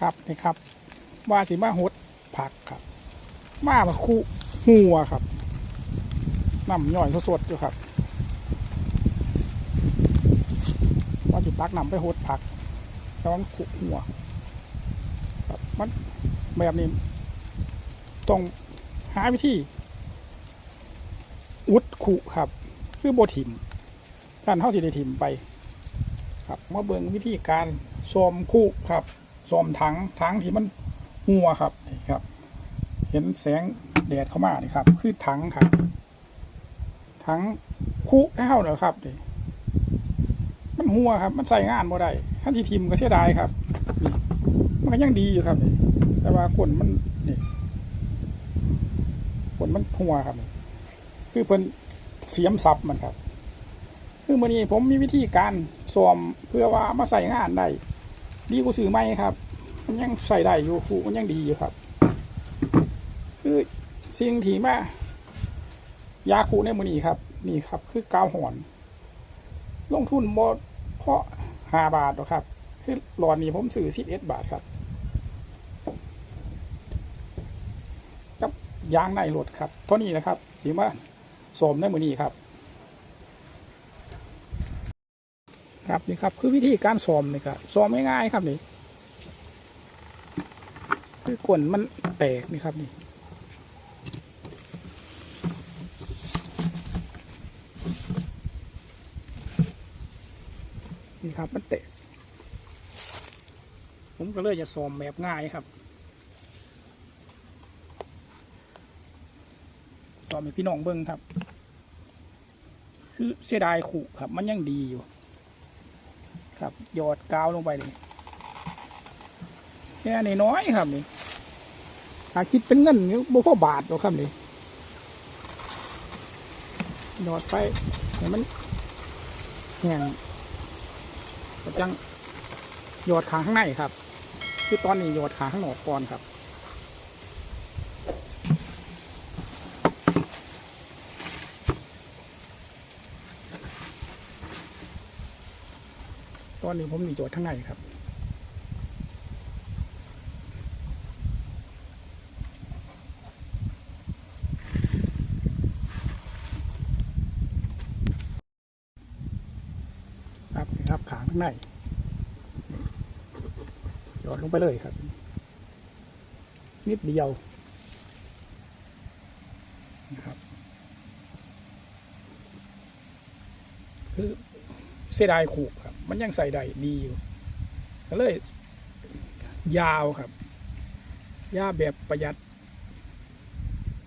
ครับนี่ครับ ว่าสิมาหดผักครับ มามาคุหัวครับน้ำย่อยสดๆอยู่ครับ ว่าสิตักนำไปหดผักแล้วมันคุหัวครับมันแบบนี้ต้องหาวิธีอุดขุครับ คือโบถิมการเท่าที่ได้ถิมไป ครับมาเบิ่งวิธีการซอมคู่ครับ ซอมถังถังที่มันหัวครับนี่ครับ เห็นแสงแดดเข้ามานี่ครับ คือถังครับถังคู่ให้เข้าเนอครับนี่มันหัวครับ มันใส่งานบ่ได้ขั้นที่ทิมก็เสียดายครับนี่มันก็ยังดีอยู่ครับนี่แต่ว่าขนมันนี่ขนมันหัวครับ คือเพิ่นเสียมซับมันครับ คือมื่อนี้ผมมีวิธีการสวมเพื่อว่ามาใส่งานได้ ดีกว่าซื้อไหมครับ มันยังใส่ได้อยู่ครูมันยังดีอยู่ครับ คือสิ่งที่มายาคูในมือนี้ครับ นี่ครับ คือกาวหอน ลงทุนบเพราะห้าบาทหรอกครับ คือหลอดนี้ผมซื้อสิบเอ็ดบาทครับกับยางในรถครับเท่านี้นะครับถือว่าสมในมือนี้ครับ ครับนี่ครับคือวิธีการซ้อมนี่ครับซ้อมง่ายๆครับนี่คือกลนมันแตกนี่ครับนี่นี่ครับมันแตกผมก็เลยจะซ้อมแบบง่ายครับซ้อมให้พี่น้องเบิ้งครับ คือเสียดายขู่ครับ มันยังดีอยู่ ครับหยอดกาวลงไปเลยแค่นี้น้อยครับนี่ถ้าคิดเป็นเงินนี่บ่พอบาทหรอกครับนี่หยอดไปเห้มันแห้งก็จังหยอดขางข้างในครับ คือตอนนี้หยอดขางข้างนอกก่อนครับ ตอนนี้ผมมีโจทย์ข้างในครับครับครับขางข้างในหยอดลงไปเลยครับ นิดเดียวนะครับคือเสียดายขู่ครับ มันยังใส่ได้ดีอยู่ก็เลย ยาวครับ ยาแบบประหยัด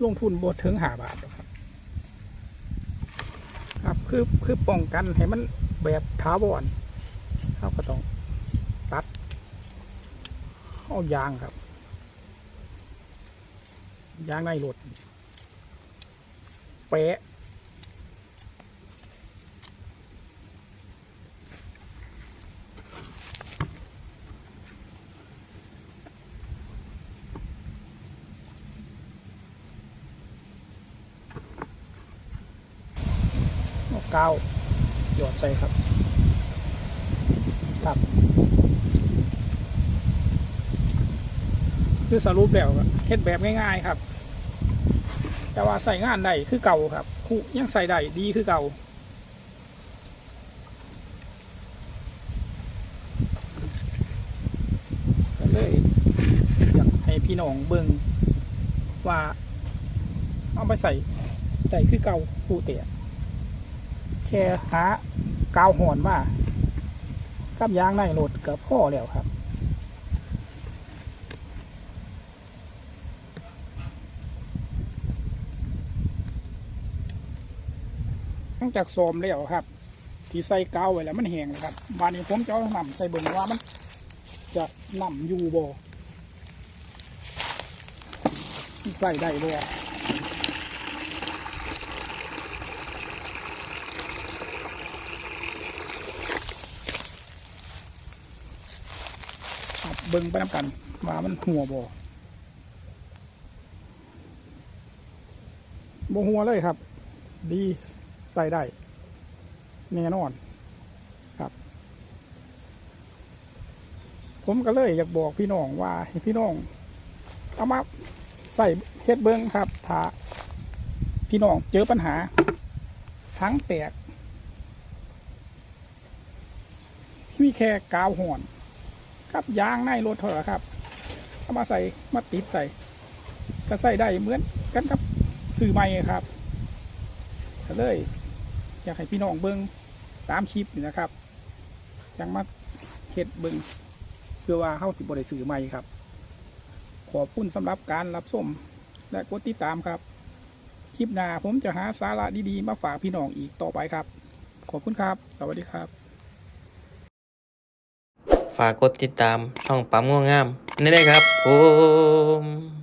ลงทุนบดถึงหาบาทครับ ครับคือคือป้องกันให้มันแบบท้าวอนเขาก็ต้องตัดเอายางครับ ยางในรถแปะ เอากาหยอดใส่ครับครับคือสรุปแล้วเฮ็ดแบบง่ายๆครับ แต่ว่าใส่งานได้คือเก่าครับคู่ยังใส่ได้ดีคือเก่าเลยอยากให้พี่น้องเบิ่งว่าเอาไปใส่ใส่คือเก่าคู่เตะ ค่หากาวหอนมากับยางในรถกับพ่อแล้วครับหลังจากโซมแล้วครับ ที่ใส่กาวไว้แล้วมันแห้งครับบานนี้ผมจะเอาหนำใส่เบิ่งว่ามัน จะหนำอยู่บ่ใส่ได้บ่ ครับเบิ่งไปน้ำกันว่ามันหัวบ่บ่หัวเลยครับ ดีใส่ได้แน่นอนครับ ผมก็เลยอยากบอกพี่น้องว่าให้พี่น้องเอามาใส่เฮ็ดเบิ้งครับถ้าพี่น้องเจอปัญหา ทั้งแตก มีแค่กาวห่อน กับยางในรถเถอะครับเอามาใส่มาติดใส่ก็ใส่ได้เหมือนกันกับสื่อใหม่ครับก็เลย อยากให้พี่น้องเบิ้งตามคลิปนี่นะครับจังมาเฮ็ดเบิ้งเพื่อว่าเข้าสิบริสื่อใหม่ครับ ขอบคุณสำหรับการรับชมและกดติดตามครับ คลิปหน้าผมจะหาสาระดีๆ มาฝากพี่น้องอีกต่อไปครับ ขอบคุณครับ สวัสดีครับ ฝากกดติดตามช่องปั๊มง่วงงามนี่ได้ครับผม